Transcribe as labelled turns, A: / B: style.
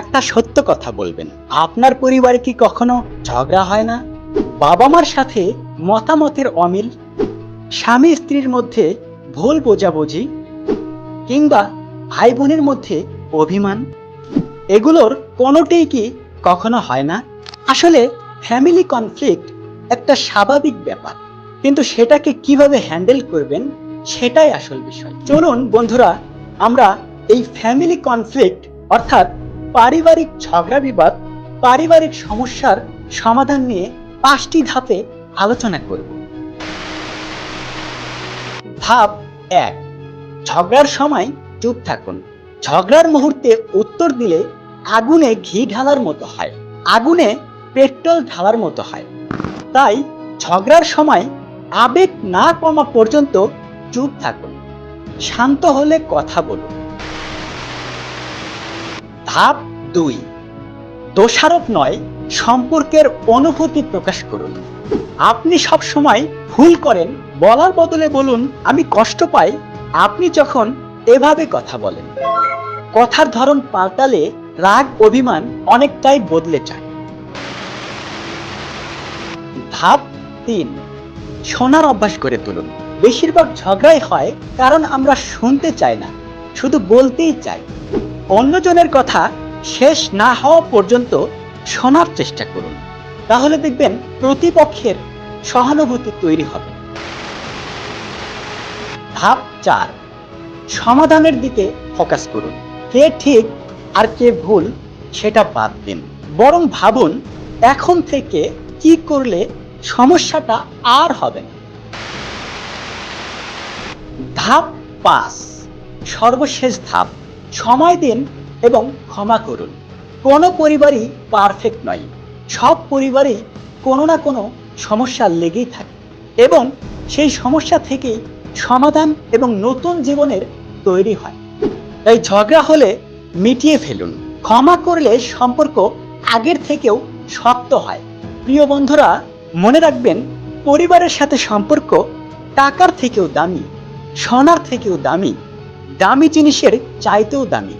A: একটা সত্য কথা বলবেন। আপনার পরিবারে কি কখনো ঝগড়া হয় না? বাবা মার সাথে মতামতের অমিল, স্বামী স্ত্রীর মধ্যে ভুল বোঝাবুঝি কিংবা ভাই বোনের মধ্যে অভিমান, এগুলোর কোনোটাই কি কখনো হয় না? আসলে ফ্যামিলি কনফ্লিক্ট একটা স্বাভাবিক ব্যাপার, কিন্তু সেটাকে কীভাবে হ্যান্ডেল করবেন সেটাই আসল বিষয়। চলুন বন্ধুরা, আমরা এই ফ্যামিলি কনফ্লিক্ট অর্থাৎ পারিবারিক ঝগড়া বিবাদ, পারিবারিক সমস্যার সমাধান নিয়ে পাঁচটি ধাপে আলোচনা করব। ধাপ এক, ঝগড়ার সময় চুপ থাকুন। ঝগড়ার মুহূর্তে উত্তর দিলে আগুনে ঘি ঢালার মতো হয়, আগুনে পেট্রোল ঢালার মতো হয়। তাই ঝগড়ার সময় আবেগ না কমা পর্যন্ত চুপ থাকুন। শান্ত হলে কথা বলুন। ধাপ দুই। দোষারোপ নয়, সম্পর্কের অনুভূতি প্রকাশ করুন। আপনি সব সময় ভুল করেন, বলার বদলে বলুন, আমি কষ্ট পাই, আপনি যখন এভাবে কথা বলেন। কথার ধরন পাল্টালে রাগ, অভিমান অনেকটাই বদলে যায়। ধাপ তিন, শোনার অভ্যাস করে তুলুন। বেশিরভাগ ঝগড়াই হয় কারণ আমরা শুনতে চাই না, শুধু বলতেই চাই। অন্যজনের কথা শেষ না হওয়া পর্যন্ত শোনার চেষ্টা করুন। তাহলে দেখবেন প্রতিপক্ষের সহানুভূতি তৈরি হবে। ধাপ চার, সমাধানের দিকে ফোকাস করুন। কে ঠিক আর কে ভুল সেটা বাদ দিন। বরং ভাবুন, এখন থেকে কি করলে সমস্যাটা আর হবে না। ধাপ পাঁচ, সর্বশেষ ধাপ। সময় দিন এবং ক্ষমা করুন। কোনো পরিবারই পারফেক্ট নয়। সব পরিবারেই কোনো না কোনো সমস্যা লেগেই থাকে এবং সেই সমস্যা থেকেই সমাধান এবং নতুন জীবনের তৈরি হয়। তাই ঝগড়া হলে মিটিয়ে ফেলুন। ক্ষমা করলে সম্পর্ক আগের থেকেও শক্ত হয়। প্রিয় বন্ধুরা, মনে রাখবেন, পরিবারের সাথে সম্পর্ক টাকার থেকেও দামি, সোনার থেকেও দামি দামি জিনিসের চাইতেও দামি।